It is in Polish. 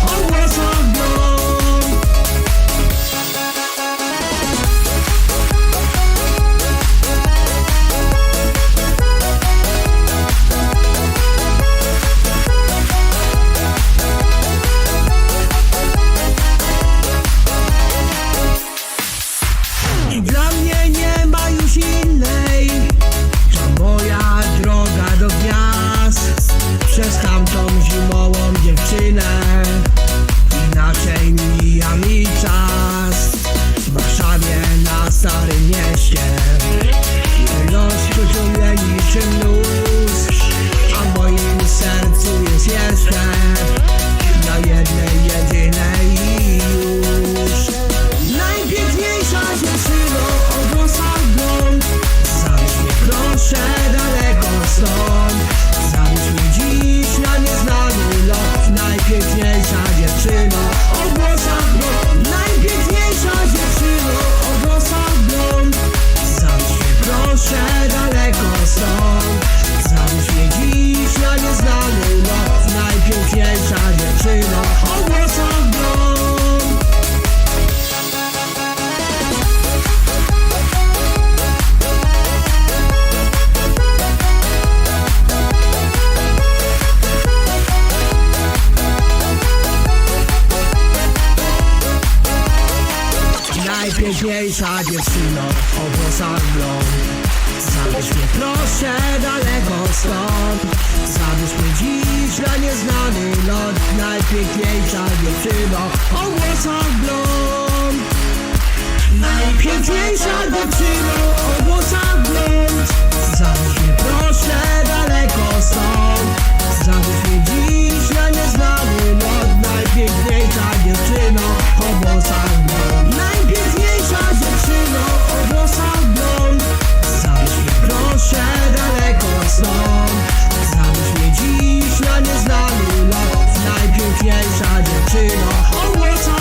Oh, Najpiękniejsza dziewczyno o blond Zabierz mnie proszę daleko stąd. Zabierz mnie dziś na nieznany ląd Najpiękniejsza dziewczyno o blond Najpiękniejsza dziewczyno o blond 人，杀人只多后。